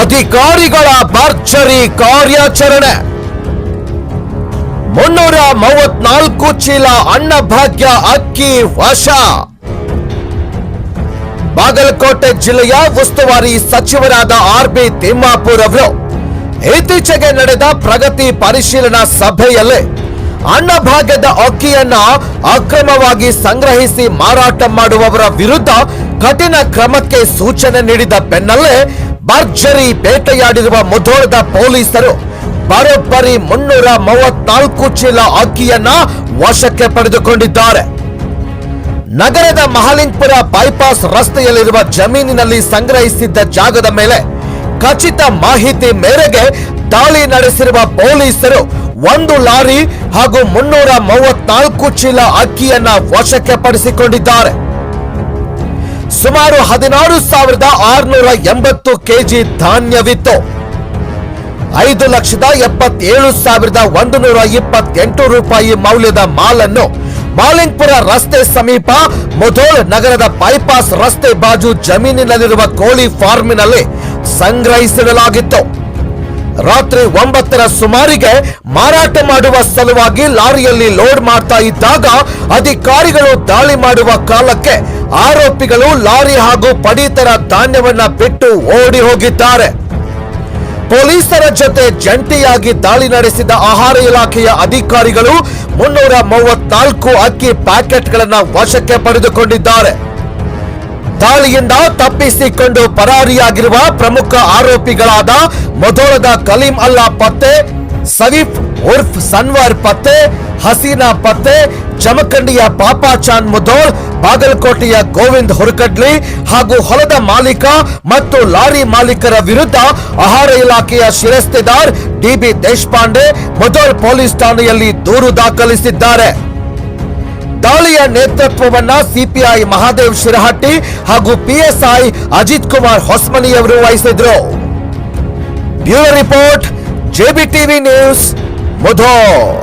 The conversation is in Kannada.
ಅಧಿಕಾರಿಗಳ ಭರ್ಜರಿ ಕಾರ್ಯಾಚರಣೆ. ಮುನ್ನೂರ ಮೂವತ್ನಾಲ್ಕು ಚೀಲ ಅನ್ನಭಾಗ್ಯ ಅಕ್ಕಿ ವಶ. ಬಾಗಲಕೋಟೆ ಜಿಲ್ಲೆಯ ಉಸ್ತುವಾರಿ ಸಚಿವರಾದ ಆರ್ ಬಿ ತಿಮ್ಮಾಪುರ್ ಅವರು ಇತ್ತೀಚೆಗೆ ನಡೆದ ಪ್ರಗತಿ ಪರಿಶೀಲನಾ ಸಭೆಯಲ್ಲಿ ಅನ್ನಭಾಗ್ಯದ ಅಕ್ಕಿಯನ್ನ ಅಕ್ರಮವಾಗಿ ಸಂಗ್ರಹಿಸಿ ಮಾರಾಟ ಮಾಡುವವರ ವಿರುದ್ಧ ಕಠಿಣ ಕ್ರಮಕ್ಕೆ ಸೂಚನೆ ನೀಡಿದ ಬೆನ್ನಲ್ಲೇ ಭರ್ಜರಿ ಬೇಟೆಯಾಡಿರುವ ಮುಧೋಳದ ಪೊಲೀಸರು ಬರೋಬ್ಬರಿ ಮುನ್ನೂರ ಮೂವತ್ನಾಲ್ಕು ಚೀಲ ಅಕ್ಕಿಯನ್ನ ವಶಕ್ಕೆ ಪಡೆದುಕೊಂಡಿದ್ದಾರೆ. ನಗರದ ಮಹಾಲಿಂಗ್ಪುರ ಬೈಪಾಸ್ ರಸ್ತೆಯಲ್ಲಿರುವ ಜಮೀನಿನಲ್ಲಿ ಸಂಗ್ರಹಿಸಿದ್ದ ಜಾಗದ ಮೇಲೆ ಖಚಿತ ಮಾಹಿತಿ ಮೇರೆಗೆ ದಾಳಿ ನಡೆಸಿರುವ ಪೊಲೀಸರು ಒಂದು ಲಾರಿ ಹಾಗೂ ಮುನ್ನೂರ ಮೂವತ್ನಾಲ್ಕು ಚೀಲ ಅಕ್ಕಿಯನ್ನ ವಶಕ್ಕೆ ಪಡಿಸಿಕೊಂಡಿದ್ದಾರೆ. ಸುಮಾರು ಹದಿನಾರು ಸಾವಿರದ ಆರುನೂರ ಎಂಬತ್ತು ಕೆಜಿ ಧಾನ್ಯವಿತ್ತು. ಐದು ಲಕ್ಷದ ಎಪ್ಪತ್ತೇಳು ಸಾವಿರದ ಒಂದು ನೂರ ಇಪ್ಪತ್ತೆಂಟು ರೂಪಾಯಿ ಮೌಲ್ಯದ ಮಾಲನ್ನು ಮಾಲಿಂಗ್ಪುರ ರಸ್ತೆ ಸಮೀಪ ಮುಧೋಳ್ ನಗರದ ಬೈಪಾಸ್ ರಸ್ತೆ ಬಾಜು ಜಮೀನಿನಲ್ಲಿರುವ ಕೋಳಿ ಫಾರ್ಮಿನಲ್ಲಿ ಸಂಗ್ರಹಿಸಿಡಲಾಗಿತ್ತು. ರಾತ್ರಿ ಒಂಬತ್ತರ ಸುಮಾರಿಗೆ ಮಾರಾಟ ಮಾಡುವ ಸಲುವಾಗಿ ಲಾರಿಯಲ್ಲಿ ಲೋಡ್ ಮಾಡ್ತಾ ಇದ್ದಾಗ ಅಧಿಕಾರಿಗಳು ದಾಳಿ ಮಾಡುವ ಕಾಲಕ್ಕೆ ಆರೋಪಿಗಳು ಲಾರಿ ಹಾಗೂ ಪಡಿತರ ಧಾನ್ಯವನ್ನ ಬಿಟ್ಟು ಓಡಿ ಹೋಗಿದ್ದಾರೆ. ಪೊಲೀಸರ ಜೊತೆ ಜಂಟಿಯಾಗಿ ದಾಳಿ ನಡೆಸಿದ ಆಹಾರ ಇಲಾಖೆಯ ಅಧಿಕಾರಿಗಳು ಮುನ್ನೂರ ಮೂವತ್ನಾಲ್ಕು ಅಕ್ಕಿ ಪ್ಯಾಕೆಟ್ಗಳನ್ನು ವಶಕ್ಕೆ ಪಡೆದುಕೊಂಡಿದ್ದಾರೆ. ದಾಳಿಯಿಂದ ತಪ್ಪಿಸಿಕೊಂಡು ಪರಾರಿಯಾಗಿರುವ ಪ್ರಮುಖ ಆರೋಪಿಗಳಾದ ಮೊದೋಳದ ಕಲೀಂ ಅಲ್ಲಾ ಪತ್ತೆ ಸವೀಫ್ ಉರ್ಫ್ ಸನ್ವರ್ ಪತ್ತೆ, ಹಸೀನಾ ಪತ್ತೆ, ಜಮಖಂಡಿಯ ಪಾಪಾಚಾನ್ ಮುದೋಳ್, ಬಾಗಲಕೋಟೆಯ ಗೋವಿಂದ್ ಹುರಕಡ್ಲಿ ಹಾಗೂ ಹೊಲದ ಮಾಲೀಕ ಮತ್ತು ಲಾರಿ ಮಾಲೀಕರ ವಿರುದ್ಧ ಆಹಾರ ಇಲಾಖೆಯ ಶಿರಸ್ತೆದಾರ್ ಡಿಬಿ ದೇಶಪಾಂಡೆ ಮುದೋಳ್ ಪೊಲೀಸ್ ಠಾಣೆಯಲ್ಲಿ ದೂರು ದಾಖಲಿಸಿದ್ದಾರೆ. ದಾಳಿಯ ನೇತೃತ್ವವನ್ನ ಸಿಪಿಐ ಮಹಾದೇವ್ ಶಿರಹಟ್ಟಿ ಹಾಗೂ ಪಿಎಸ್ಐ ಅಜಿತ್ ಕುಮಾರ್ ಹೊಸ್ಮನಿಯವರು ವಹಿಸಿದ್ರು. Bureau report JBTV news Mudhol